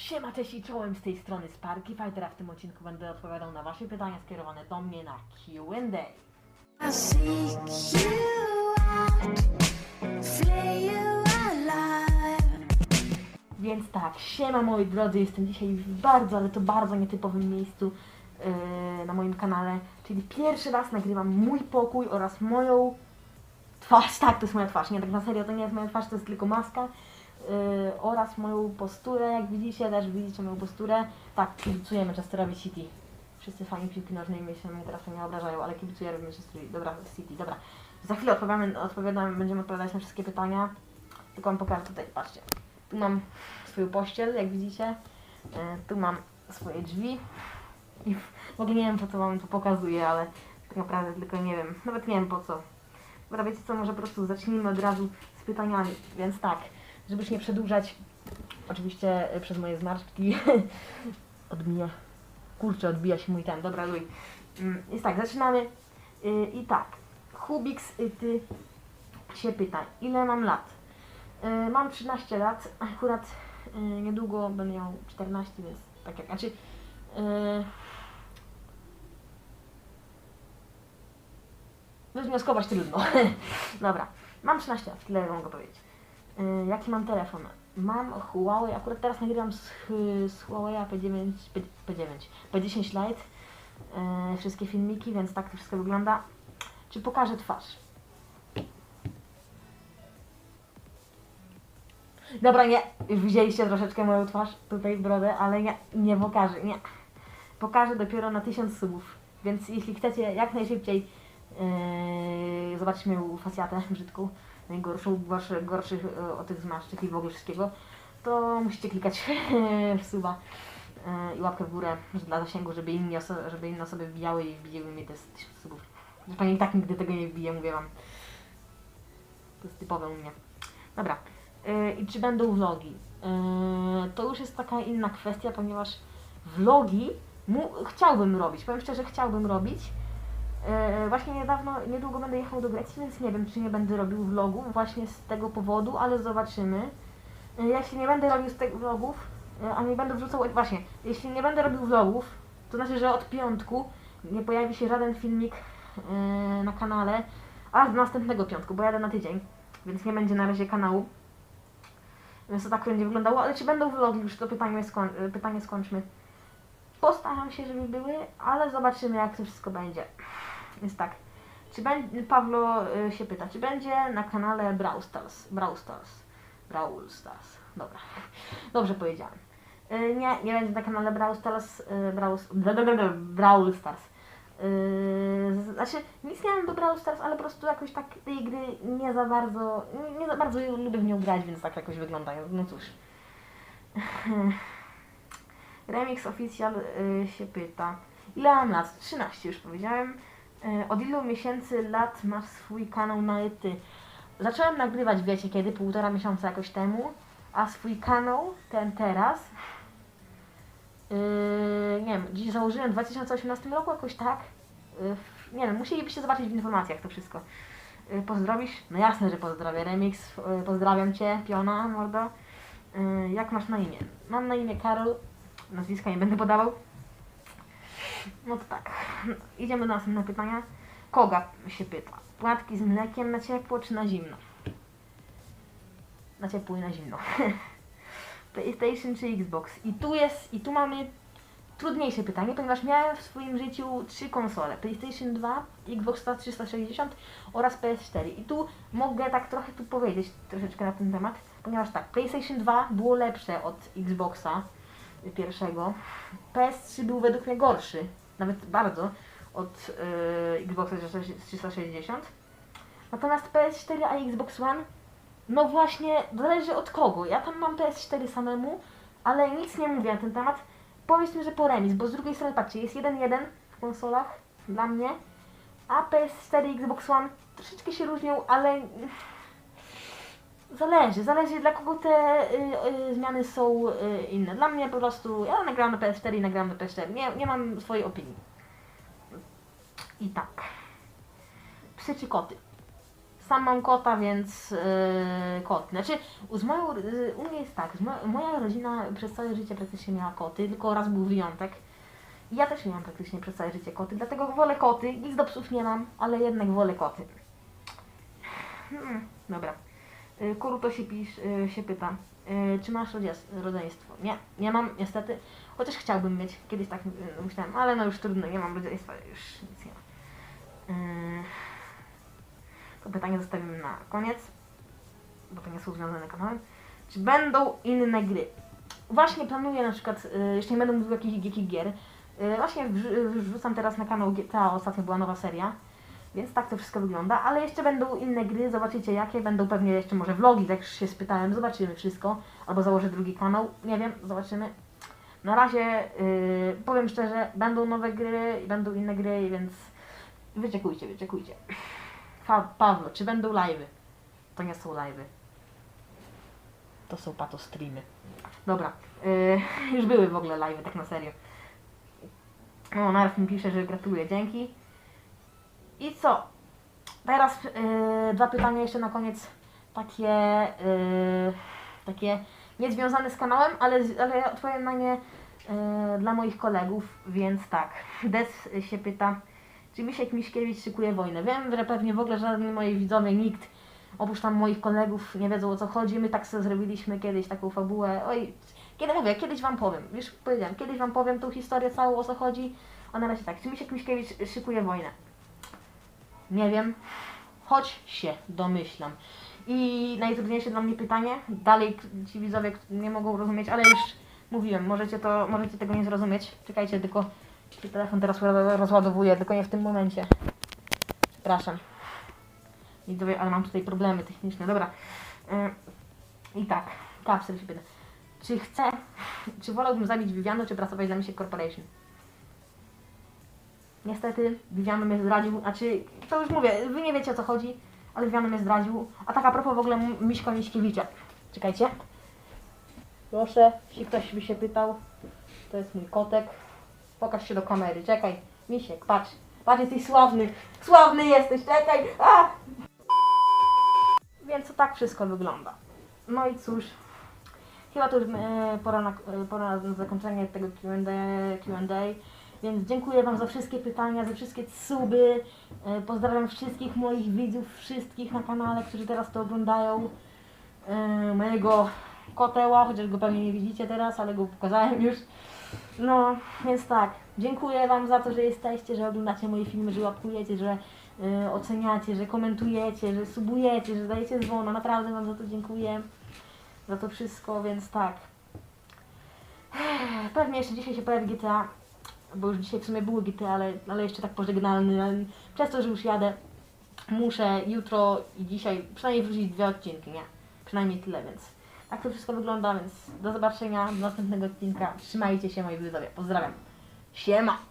Siema, cześć i czołem z tej strony Sparky Fighter, a w tym odcinku będę odpowiadał na Wasze pytania skierowane do mnie na Q&A. Więc tak, siema moi drodzy, jestem dzisiaj w bardzo, ale to bardzo nietypowym miejscu yy, na moim kanale, czyli pierwszy raz nagrywam mój pokój oraz moją twarz, tak, to jest moja twarz, nie, tak na serio, to nie jest moja twarz, to jest tylko maska yy, oraz moją posturę, jak widzicie, też widzicie moją posturę, tak, kibicujemy Chesterowi City. Wszyscy fani piłki nożnej mnie się teraz nie obrażają, ale kibicujemy Manchester Dobra, City, dobra. Za chwilę odpowiadamy, odpowiadamy, będziemy odpowiadać na wszystkie pytania. Tylko wam pokażę tutaj, patrzcie. Tu mam swoją pościel, jak widzicie. E, Tu mam swoje drzwi. I w ogóle nie wiem po co wam to pokazuję, ale tak naprawdę tylko nie wiem. Nawet nie wiem po co. Dobra, wiecie co, może po prostu zacznijmy od razu z pytaniami. Więc tak, żeby już nie przedłużać, oczywiście e, przez moje zmarszczki odbija. Kurczę, odbija się mój ten. Dobra, luj. Mm, Jest tak, zaczynamy. Y, I tak, Hubix, y, ty się pyta, ile mam lat? Y, Mam 13 lat, akurat niedługo będę miał 14, więc tak jak, znaczy... Wywnioskować trudno. Dobra, mam 13 lat, tyle mogę powiedzieć. Y, Jaki mam telefon? Mam Huawei, akurat teraz nagrywam z, z Huawei P9, P, P9, P10 Lite. y, Wszystkie filmiki, więc tak to wszystko wygląda. Czy pokażę twarz? Dobra, nie. Już widzieliście troszeczkę moją twarz, tutaj brodę, ale nie, nie pokażę, nie. Pokażę dopiero na 1000 subów. Więc jeśli chcecie jak najszybciej yy, zobaczyć moją facjatę brzydką, najgorszą, gorszy, gorszych yy, od tych zmarszczek i w ogóle wszystkiego, to musicie klikać w suba yy, i łapkę w górę dla zasięgu, żeby, inni żeby inne osoby wbijały i wbijały mi te 1000 subów. Zresztą tak nigdy tego nie wbiję, mówię wam. To jest typowe u mnie. Dobra. Yy, I czy będą vlogi? To już jest taka inna kwestia, ponieważ vlogi mu, chciałbym robić. Powiem szczerze, chciałbym robić. Yy, właśnie niedawno, niedługo będę jechał do Grecji, więc nie wiem, czy nie będę robił vlogów właśnie z tego powodu, ale zobaczymy. Yy, jeśli nie będę robił z tych vlogów, a nie będę wrzucał, właśnie, jeśli nie będę robił vlogów, to znaczy, że od piątku nie pojawi się żaden filmik na kanale, aż do następnego piątku, bo jadę na tydzień, więc nie będzie na razie kanału. Więc to tak będzie wyglądało, ale czy będą vlogi, już to pytanie, skoń, pytanie skończmy. Postaram się, żeby były, ale zobaczymy jak to wszystko będzie. Więc tak, czy będzie, Pawlo y, się pyta, czy będzie na kanale Brawl Stars, Brawl Stars, Brawl Stars, dobra, dobrze powiedziałem. Y, Nie, nie będzie na kanale Brawl Stars, y, Brawl, Brawl Stars. Znaczy, nic nie mam do Brawl Stars, ale po prostu jakoś tak tej gry nie za bardzo, nie, za bardzo lubię w nią grać, więc tak jakoś wygląda. No cóż. Remix Official się pyta. Ile mam lat? 13 już powiedziałem. Yy, od ilu miesięcy lat masz swój kanał na ety? Zacząłem nagrywać, wiecie kiedy, półtora miesiąca jakoś temu, a swój kanał, ten teraz, Yy, nie wiem, dziś założyłem w 2018 roku jakoś tak. Yy, nie wiem, musielibyście zobaczyć w informacjach to wszystko. Yy, pozdrowisz? No jasne, że pozdrowię. Remix, yy, pozdrawiam Cię, Piona, mordo. Yy, jak masz na imię? Mam na imię Karol. Nazwiska nie będę podawał. No to tak. Idziemy do następnego pytania. Koga się pyta? Płatki z mlekiem na ciepło czy na zimno? Na ciepło i na zimno. PlayStation czy Xbox? I tu jest, i tu mamy trudniejsze pytanie, ponieważ miałem w swoim życiu trzy konsole. PlayStation 2, Xbox 360 oraz PS4. I tu mogę tak trochę tu powiedzieć troszeczkę na ten temat, ponieważ tak, PlayStation 2 było lepsze od Xboxa pierwszego. PS3 był według mnie gorszy, nawet bardzo, od yy, Xboxa 360. Natomiast PS4 a Xbox One no właśnie, zależy od kogo. Ja tam mam PS4 samemu, ale nic nie mówię na ten temat. Powiedzmy, że po remis, bo z drugiej strony patrzcie, jest 1-1 w konsolach dla mnie, a PS4 i Xbox One troszeczkę się różnią, ale zależy, zależy dla kogo te y, y, zmiany są y, inne. Dla mnie po prostu, ja nagrałam na PS4 i nagrałam na PS4, nie, nie mam swojej opinii. I tak. Psy czy koty? sam mam kota, więc yy, kot. Znaczy, z moją, yy, u mnie jest tak, mo, moja rodzina przez całe życie praktycznie miała koty, tylko raz był wyjątek. I Ja też miałam praktycznie przez całe życie koty, dlatego wolę koty. Nic do psów nie mam, ale jednak wolę koty. Hmm, dobra. Y, Kuruto się, pisz, y, się pyta, y, czy masz rodzeństwo? Nie, nie mam niestety, chociaż chciałbym mieć. Kiedyś tak myślałem, ale no już trudno, nie mam rodzeństwa, już nic nie ma. Y, To pytanie zostawimy na koniec, bo to nie są związane kanałem. Czy będą inne gry? Właśnie planuję na przykład, jeszcze nie będę mówił jakich, jakich gier, właśnie wrz- wrzucam teraz na kanał GTA, ostatnio była nowa seria, więc tak to wszystko wygląda, ale jeszcze będą inne gry, zobaczycie jakie, będą pewnie jeszcze może vlogi, tak już się spytałem, zobaczymy wszystko, albo założę drugi kanał, nie wiem, zobaczymy. Na razie y, powiem szczerze, będą nowe gry i będą inne gry, więc wyczekujcie, wyczekujcie. Pa Pawlo, czy będą live'y? To nie są live'y. To są pato streamy. Dobra, y, już były w ogóle live'y, tak na serio. O, Narf mi pisze, że gratuluję, dzięki. I co? Teraz y, dwa pytania jeszcze na koniec. Takie, y, takie niezwiązane z kanałem, ale, ale odpowiem na nie y, dla moich kolegów, więc tak. Des się pyta, czy Misiek Miśkiewicz szykuje wojnę? Wiem, że pewnie w ogóle żadni moi widzowie, nikt oprócz tam moich kolegów nie wiedzą o co chodzi. My tak sobie zrobiliśmy kiedyś taką fabułę. Oj, kiedy mówię, kiedyś wam powiem. Już powiedziałem, kiedyś wam powiem tą historię całą o co chodzi. A na razie tak, czy Misiek Miśkiewicz szykuje wojnę? Nie wiem, choć się domyślam. I najtrudniejsze dla mnie pytanie, dalej ci widzowie nie mogą rozumieć, ale już mówiłem, możecie, to, możecie tego nie zrozumieć. Czekajcie, tylko telefon teraz ro- rozładowuje, tylko nie w tym momencie. Przepraszam. Widzowie, ale mam tutaj problemy techniczne. Dobra. Ym, I tak, Kapsel się pyta. Czy chcę, czy wolałbym zabić Vivianu, czy pracować dla Misiek Corporation? Niestety, Viviano mnie zdradził, a czy, to już mówię, wy nie wiecie o co chodzi, ale Viviano mnie zdradził. A tak a propos w ogóle M- Miśka Miśkiewicza. Czekajcie. Proszę, jeśli ktoś by się pytał, to jest mój kotek. Pokaż się do kamery, czekaj. Misiek, patrz. Patrz, jesteś sławny. Sławny jesteś, czekaj. A! Więc tak wszystko wygląda. No i cóż, chyba to już e, pora, na, e, pora na zakończenie tego Q&A. Więc dziękuję Wam za wszystkie pytania, za wszystkie suby. E, Pozdrawiam wszystkich moich widzów, wszystkich na kanale, którzy teraz to oglądają. E, Mojego koteła, chociaż go pewnie nie widzicie teraz, ale go pokazałem już. No, więc tak, dziękuję Wam za to, że jesteście, że oglądacie moje filmy, że łapkujecie, że e, oceniacie, że komentujecie, że subujecie, że dajecie dzwona. Naprawdę Wam za to dziękuję. Za to wszystko, więc tak. Pewnie jeszcze dzisiaj się pojawi GTA, bo już dzisiaj w sumie były GTA, ale, ale jeszcze tak pożegnalny. Przez to, że już jadę, muszę jutro i dzisiaj przynajmniej wrzucić dwie odcinki, nie? Przynajmniej tyle, więc tak to wszystko wygląda, więc do zobaczenia do następnego odcinka. Trzymajcie się moi widzowie, pozdrawiam. Siema!